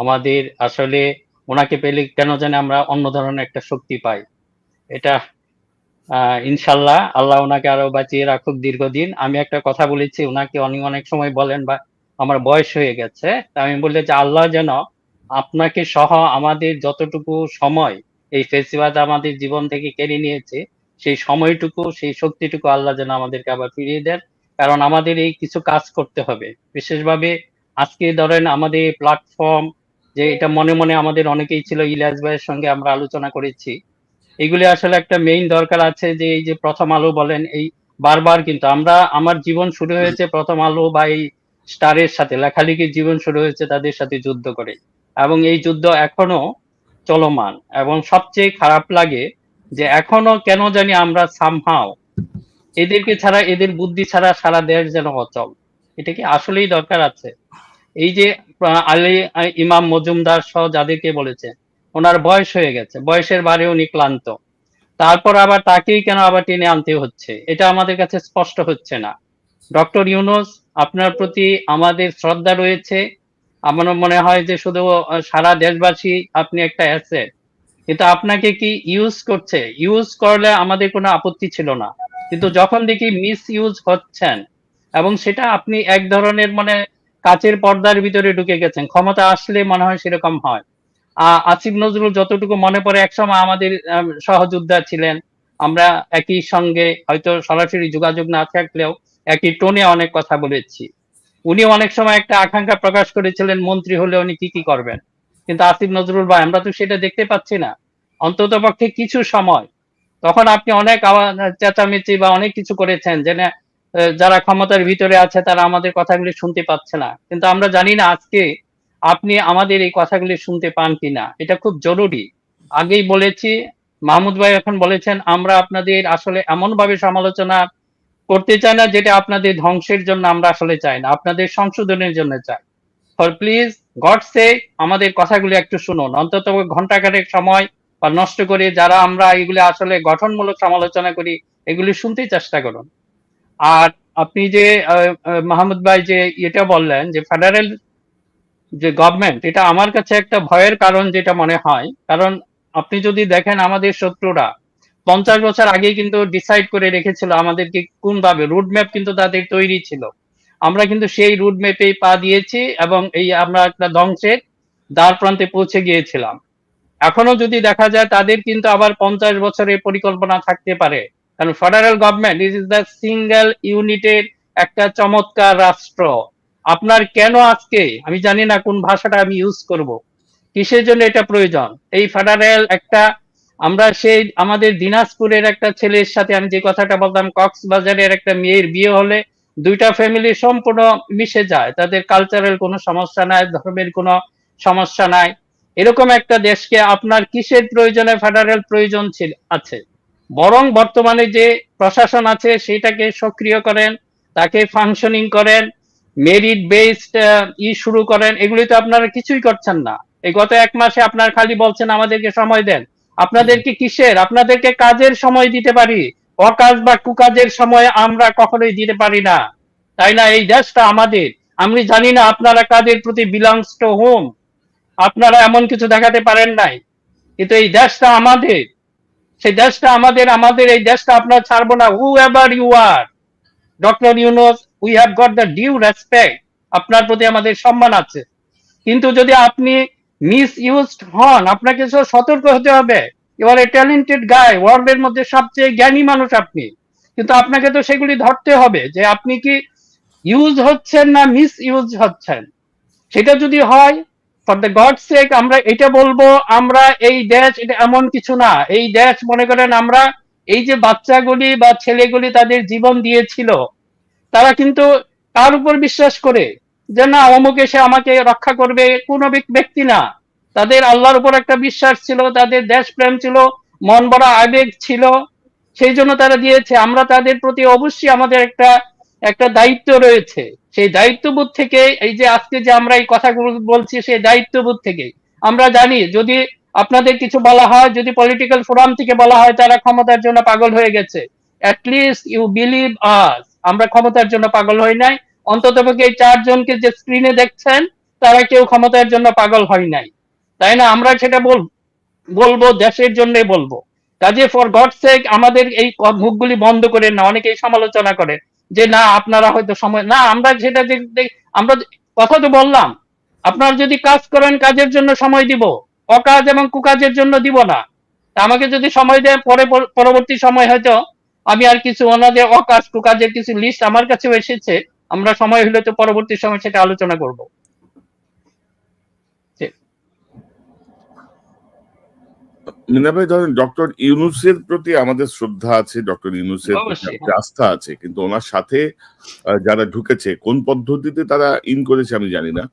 আমাদের আসলে ওনাকে পেলে কেন জানি আমরা অন্য ধরনের একটা শক্তি পাই। এটা ইনশাল্লাহ আল্লাহ ওনাকে আরও বাঁচিয়ে রাখুক দীর্ঘদিন। আমি একটা কথা বলেছি, ওনাকে অনেক অনেক সময় বলেন বা আমার বয়স হয়ে গেছে আমি বললে যে আল্লাহ যেন আপনাকে সহ আমাদের যতটুকু সময় এই ফেসিবাদ আমাদের জীবন থেকে কেড়ে নিয়েছে, সেই সময়টুকু, সেই শক্তিটুকু আল্লাহ যেন আমাদেরকে আবার ফিরিয়ে দেন। কারণ আমাদের এই কিছু কাজ করতে হবে। বিশেষভাবে আজকে ধরেন আমাদের প্ল্যাটফর্ম যে এটা মনে মনে আমাদের অনেকেই ছিল ইলিয়াস ভাইয়ের সঙ্গে আমরা আলোচনা করেছি। এগুলি আসলে একটা মেইন দরকার আছে যে এই যে প্রথম আলো বলেন, এই বারবার কিন্তু আমরা, আমার জীবন শুরু হয়েছে প্রথম আলো বা এই স্টারের সাথে, লেখালেখির জীবন শুরু হয়েছে তাদের সাথে যুদ্ধ করে। এবং এই যুদ্ধ এখনও চলমান এবং সবচেয়ে খারাপ লাগে যে এখনও কেন জানি আমরা সামহাও এদেরকে ছাড়া, এদের বুদ্ধি ছাড়া সারা দেশ যেন অচল। এটা কি আসলেই দরকার আছে? এই যে আলী ইমাম মজুমদার সহ যাদেরকে বলেছে, ওনার বয়স হয়ে গেছে, বয়সের বারে উনি ক্লান্ত। তারপর আবার তাকেই কেন আবার টেনে আনতে হচ্ছে? এটা আমাদের কাছে স্পষ্ট হচ্ছে না। ডক্টর ইউনুস, আপনার প্রতি আমাদের শ্রদ্ধা রয়েছে। আমার মনে হয় যে শুধু সারা দেশবাসী আপনি একটা অ্যাসেট কিন্তু আপনাকে কি ইউজ করছে? ইউজ করলে আমাদের কোনো আপত্তি ছিল না। কিন্তু যখন দেখি মিস ইউজ হচ্ছেন, এবং সেটা আপনি এক ধরনের মানে কাচের পর্দার ভিতরে ঢুকে গেছেন। ক্ষমতা আসলে মনে হয় সেরকম হয়। আসিফ নজরুল যতটুকু মনে পড়ে একসময় আমাদের সহযোদ্ধা ছিলেন। আমরা একই সঙ্গে হয়তো সরাসরি যোগাযোগ না থাকলেও একই টোনে অনেক কথা বলেছি। উনি অনেক সময় একটা আকাঙ্ক্ষা প্রকাশ করেছিলেন মন্ত্রী হলে উনি কি কি করবেন। কিন্তু আসিফ নজরুল ভাই আমরা তো সেটা দেখতে পাচ্ছি না। অন্তত পক্ষে কিছু সময়। তখন আপনি অনেক চেঁচামেচি বা অনেক কিছু করেছেন যে না, যারা ক্ষমতার ভিতরে আছে, তারা আমাদের কথাগুলি শুনতে পাচ্ছে না। কিন্তু আমরা জানি না আজকে আপনি আমাদের এই কথাগুলি শুনতে পান কিনা এটা খুব জরুরি। আগেই বলেছি, মাহমুদ ভাই এখন বলেছেন, আমরা আপনাদের আসলে এমন ভাবে সমালোচনা করতে চাই না, যেটা আপনাদের ধ্বংসের জন্য আমরা আসলে চাই না। আপনাদের সংশোধনের জন্য চাই। ফর প্লিজ গড সে আমাদের কথাগুলি একটু শুনুন। অন্তত ঘন্টাখানেক সময় বা নষ্ট করে যারা আমরা এগুলি আসলে গঠনমূলক সমালোচনা করি, এগুলি শুনতে চেষ্টা করুন। আর আপনি যে মাহমুদ ভাই যে এটা বললেন যে ফেডারেল যে গভর্নমেন্ট এটা আমার কাছে একটা ভয়ের কারণ যেটা মনে হয়। কারণ আপনি যদি দেখেন আমাদের শত্রুরা, পঞ্চাশ বছর আগেই কিন্তু ডিসাইড করে রেখেছিল আমাদেরকে কোন ভাবে রুট ম্যাপ কিন্তু তাদের তৈরি ছিল। আমরা কিন্তু সেই রুট ম্যাপেই পা দিয়েছি এবং এই আমরা একটা ধ্বংসের দ্বার প্রান্তে পৌঁছে গিয়েছিলাম। এখনও যদি দেখা যায় তাদের কিন্তু আবার পঞ্চাশ বছরের পরিকল্পনা থাকতে পারে। কারণ federal government is the single ইউনিটের একটা চমৎকার রাষ্ট্র। আপনার কেন আজকে, আমি জানি না কোন ভাষাটা আমি ইউজ করব, কিসের জন্য এটা প্রয়োজন? এই ফেডারেল একটা, আমরা সেই, আমাদের দিনাজপুরের একটা ছেলের সাথে আমি যে কথাটা বলতাম কক্সবাজারের একটা মেয়ের বিয়ে হলে দুইটা ফ্যামিলি সম্পূর্ণ মিশে যায়, তাদের কালচারাল কোনো সমস্যা নাই, ধর্মের কোনো সমস্যা নাই। এরকম একটা দেশকে আপনার কিসের প্রয়োজনে ফেডারেল প্রয়োজন ছিল, আছে? বরং বর্তমানে যে প্রশাসন আছে সেটাকে সক্রিয় করেন, তাকে ফাংশনিং করেন মেরিট বেসড ই শুরু করেন, এগুলি তো আপনারা কিছুই করছেন না। এই গত এক মাসে আপনার খালি বলছেন আমাদেরকে সময় দেন। আপনাদেরকে কিসের? আপনাদেরকে কাজের সময় দিতে পারি। অকাজ বা কুকাজের সময় আমরা কখনোই দিতে পারি না। তাই না? এই দেশটা আমাদের। আমি জানি না আপনারা কাদের প্রতি বিলংস টু হোম আপনারা এমন কিছু দেখাতে পারেন নাই। কিন্তু এই দেশটা আমাদের। সেই দেশটা আমাদের আমাদের এই দেশটা আপনার ছাড়বো না। Whoever you are doctor Yunus we have got the due respect আপনার প্রতি আমাদের সম্মান আছে। কিন্তু যদি আপনি মিস ইউজড হন, আপনাকে সতর্ক হতে হবে। এবার ট্যালেন্টেড গাই ওয়ার্ল্ডের মধ্যে সবচেয়ে জ্ঞানী মানুষ আপনি। কিন্তু আপনাকে তো সেগুলি ধরতে হবে যে আপনি কি ইউজ হচ্ছেন না মিস ইউজ হচ্ছেন। সেটা যদি হয় ফর দ্য গড সেক আমরা এটা বলব, আমরা এই দেশ এটা এমন কিছু না। এই দেশ, মনে করেন আমরা এই যে বাচ্চাগুলি বা ছেলেগুলি তাদের জীবন দিয়েছিল, তারা কিন্তু কার উপর বিশ্বাস করে? যে না, অমুক এসে আমাকে রক্ষা করবে, কোনো ব্যক্তি না। তাদের আল্লাহর উপর একটা বিশ্বাস ছিল, তাদের দেশপ্রেম ছিল, মন বড় আবেগ ছিল, সেই জন্য তারা দিয়েছে। আমরা তাদের প্রতি অবশ্যই আমাদের একটা একটা দায়িত্ব রয়েছে। সেই দায়িত্ববোধ থেকে, এই যে আজকে যে আমরা এই কথাগুলো বলছি, সেই দায়িত্ববোধ থেকে। আমরা জানি, যদি আপনাদের কিছু বলা হয়, যদি পলিটিক্যাল ফোরাম থেকে বলা হয়, তারা ক্ষমতার জন্য পাগল হয়ে গেছে। লিস্ট ইউ বিলিভ আস আমরা ক্ষমতার জন্য পাগল হই নাই। অন্তত এই চারজনকে যে স্ক্রিনে দেখছেন, তারা কেউ ক্ষমতার জন্য পাগল হয় নাই। তাই না? আমরা সেটা বল, বলব, দেশের জন্য বলব। কাজে ফর গড সেক আমাদের এই মুখগুলি বন্ধ করে না। অনেকেই সমালোচনা করে যে না, আপনারা হয়তো সময় না, আমরা সেটা আমরা কথা তো বললাম। আপনার যদি কাজ করেন, কাজের জন্য সময় দিব। অকাজ এবং কুকাজের জন্য দিব না। আমাকে যদি সময় দেয় পরে পরবর্তী সময় হয়তো আমি আর কিছু ওনাদের অকাজ, কুকাজের কিছু লিস্ট আমার কাছেও এসেছে। আমরা সময় হলে তো পরবর্তী সময় সেটা আলোচনা করব। মিনা ভাই ধরেন ডক্টর ইউনুসের প্রতি আমাদের শ্রদ্ধা আছে ডক্টর ইউনুসের আস্থা আছে কিন্তু ওনার সাথে যারা ঢুকেছে কোন পদ্ধতিতে তারা ইন করেছে আমি জানি না।